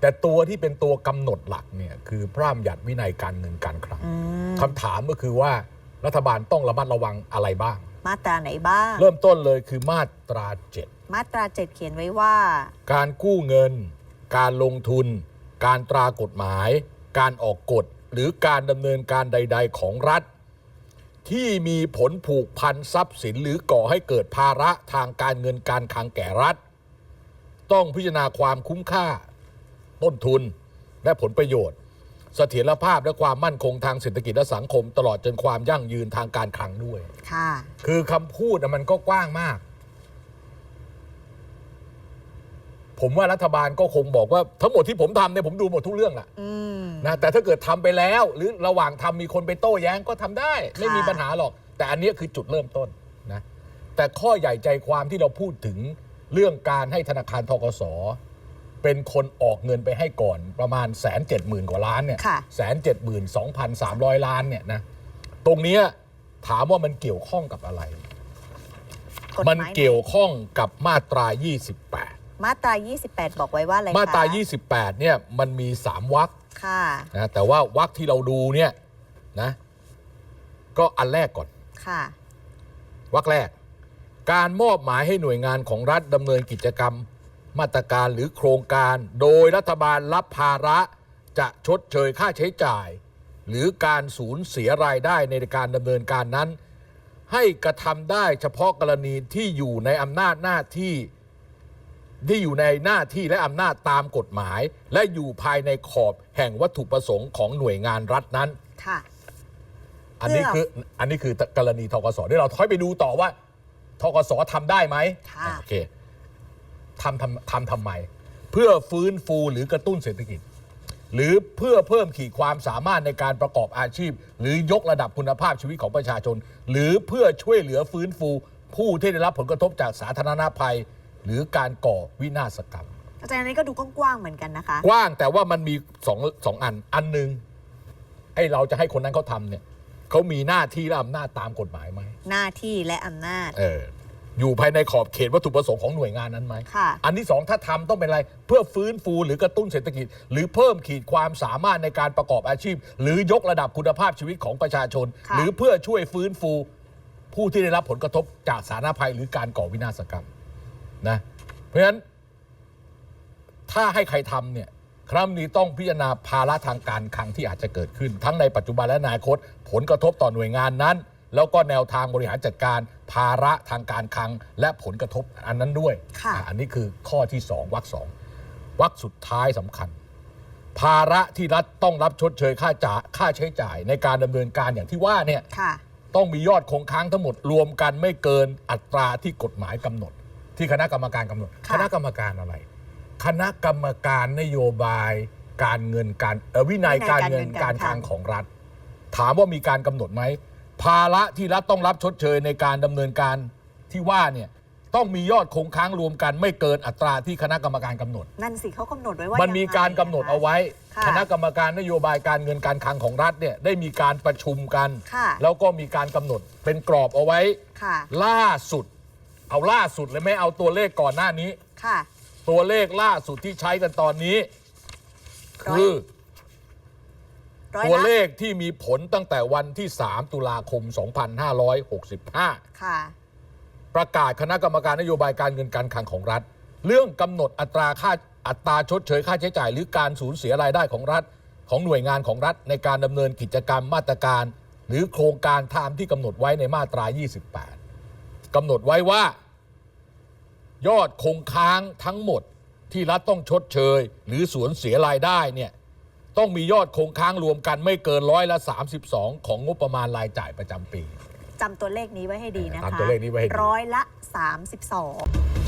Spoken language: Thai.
แต่ตัวที่เป็นตัวกำหนดหลักเนี่ยคือพระราชบัญญัติวินัยการเงินการคลังอืมคำถามก็คือว่ารัฐบาลต้องระมัดระวังอะไรบ้าง มาตราไหนบ้าง เริ่มต้นเลยคือมาตราเจ็ดมาตราเจ็ดเขียนไว้ว่า การกู้เงิน การลงทุน การตรากฎหมาย การออกกฎหรือการดำเนินการใด ๆ ของรัฐ ที่มีผลผูกพันทรัพย์สินหรือก่อให้เกิดภาระทางการเงินการคลังแก่รัฐ ต้องพิจารณาความคุ้มค่า ต้นทุนและผลประโยชน์เสถียรภาพและความมั่นคงทางเศรษฐกิจและสังคม ตลอดจนความยั่งยืนทางการคลังด้วย ค่ะ คือคำพูดน่ะมันก็กว้างมาก ผมว่ารัฐบาลก็คงบอกว่า ทั้งหมดที่ผมทำเนี่ยผมดูหมดทุกเรื่องแหละอืม นะแต่ถ้าเกิดทำไปแล้ว หรือระหว่างทำมีคนไปโต้แย้งก็ทำได้ ไม่มีค่ะปัญหาหรอก แต่อันเนี้ยคือจุดเริ่มต้นนะแต่ข้อใหญ่ใจความที่เราพูดถึงเรื่องการให้ธนาคารทกส เป็นคนออกเงินไปให้ก่อนประมาณแสนเจ็ดหมื่นกว่าล้านเนี่ยค่ะ แสนเจ็ดหมื่นสองพันสามร้อยล้านเนี่ยนะตรงเนี้ยถามว่ามันเกี่ยวข้องกับอะไร กฎหมันมายไหเกี่ยวข้องกับมาตรา 28 มาตรา 28 บอกไว้ว่าอะไรคะมาตรา 28 เนี่ยมันมี 3วรรคค่ะ นะแต่ว่าวรรคที่เราดูเนี่ยนะก็อันแรกก่อน ค่ะ วรรคแรก การมอบหมายให้หน่วยงานของรัฐดำเนินกิจกรรม มาตรการหรือโครงการ โดยรัฐบาลรับภาระจะชดเชยค่าใช้จ่าย หรือการสูญเสียรายได้ในการดำเนินการนั้น ให้กระทำได้เฉพาะกรณีที่อยู่ในอำนาจหน้าที่ที่อยู่ในหน้าที่และอำนาจตามกฎหมาย และอยู่ภายในขอบแห่งวัตถุประสงค์ของหน่วยงานรัฐนั้น ค่ะ อันนี้เพื่คือออันนี้คือกรณีทกสเดี๋ยวเราถอยไปดูต่อว่าทกสทำได้ไหมค่ะอะโอเค ทำทำทำทำไม เพื่อฟื้นฟูหรือกระตุ้นเศรษฐกิจ หรือเพื่อเพิ่มขีดความสามารถในการประกอบอาชีพ หรือยกระดับคุณภาพชีวิตของประชาชน หรือเพื่อช่วยเหลือฟื้นฟู ผู้ที่ได้รับผลกระทบจากสาธารณภัย หรือการก่อวินาศกรรม อาจารย์อันนี้ก็ดูกว้างๆเหมือนกันนะคะ กว้างแต่ว่ามันมีสองสองอันอันหนึ่งไอ้เราจะให้คนนั้นเขาทำเนี่ยเขามีหน้าที่และอำนาจตามกฎหมายไหมหน้าที่และอำนาจ เออ อยู่ภายในขอบเขตวัตถุประสงค์ของหน่วยงานนั้นไหม ค่ะอันที่สองถ้าทำต้องเป็นอะไรเพื่อฟื้นฟูหรือกระตุ้นเศรษฐกิจ หรือเพิ่มขีดความสามารถในการประกอบอาชีพ หรือยกระดับคุณภาพชีวิตของประชาชน ค่ะ หรือเพื่อช่วยฟื้นฟู ผู้ที่ได้รับผลกระทบจากสาธารณภัยหรือการก่อวินาศกรรมนะเพราะฉะนั้น ถ้าให้ใครทำเนี่ยครั้งนี้ต้องพิจารณาภาระทางการคลังที่อาจจะเกิดขึ้น ทั้งในปัจจุบันและอนาคต ผลกระทบต่อหน่วยงานนั้น แล้วก็แนวทางบริหารจัดการภาระทางการคลัง และผลกระทบอันนั้นด้วยค่ะอะอันนี้คือข้อที่สองวรรคสองวรรคสุดท้ายสำคัญ ภาระที่รัฐต้องรับชดเชยค่าจ่าค่าใช้จ่ายในการดำเนินการอย่างที่ว่าเนี่ย ค่ะ ต้องมียอดคงค้างทั้งหมดรวมกันไม่เกินอัตราที่กฎหมายกำหนด ที่คณะกรรมการกำหนด ค่ะ คณะกรรมการอะไร คณะกรรมการนโยบายการเงินการเอ่อวินัยการเงินการคลังของรัฐ ถามว่ามีการกำหนดไหม ภาระที่รัฐต้องรับชดเชยในการดำเนินการที่ว่าเนี่ยต้องมียอดคงค้างรวมกัน ไม่เกินอัตราที่คณะกรรมการกำหนด นั่นสิเขากำหนดไว้ว่ามันมีการกำหนดเอาไว้ ค่ะ คณะกรรมการนโยบายการเงินการคลังของรัฐเนี่ยได้มีการประชุมกัน ค่ะ แล้วก็มีการกำหนดเป็นกรอบเอาไว้ ค่ะ ล่าสุด เอาล่าสุดเลยไม่เอาตัวเลขก่อนหน้านี้ ค่ะ ตัวเลขล่าสุดที่ใช้กันตอนนี้ร้อยคือ ร้อยตัวละเลขที่มีผลตั้งแต่วันที่ 3 ตุลาคม 2565 ค่ะ ประกาศคณะกรรมการนโยบายการเงินการคลังของรัฐ เรื่องกำหนดอัตราค่าอัตราชดเชยค่าใช้จ่าย หรือการสูญเสียรายได้ของรัฐ ของหน่วยงานของรัฐ ในการดำเนินกิจกรรมมาตรการ หรือโครงการตามที่กำหนดไว้ในมาตรา 28กำหนดไว้ว่า ยอดคงค้างทั้งหมดที่รัฐต้องชดเชย หรือสูญเสียรายได้เนี่ย ต้องมียอดคงค้างรวมกันไม่เกินร้อยละ 32 ของงบประมาณรายจ่ายประจำปีจำตัวเลขนี้ไว้ให้ดีนะคะจำตัวเลขนี้ไว้ให้ดี ร้อยละ 32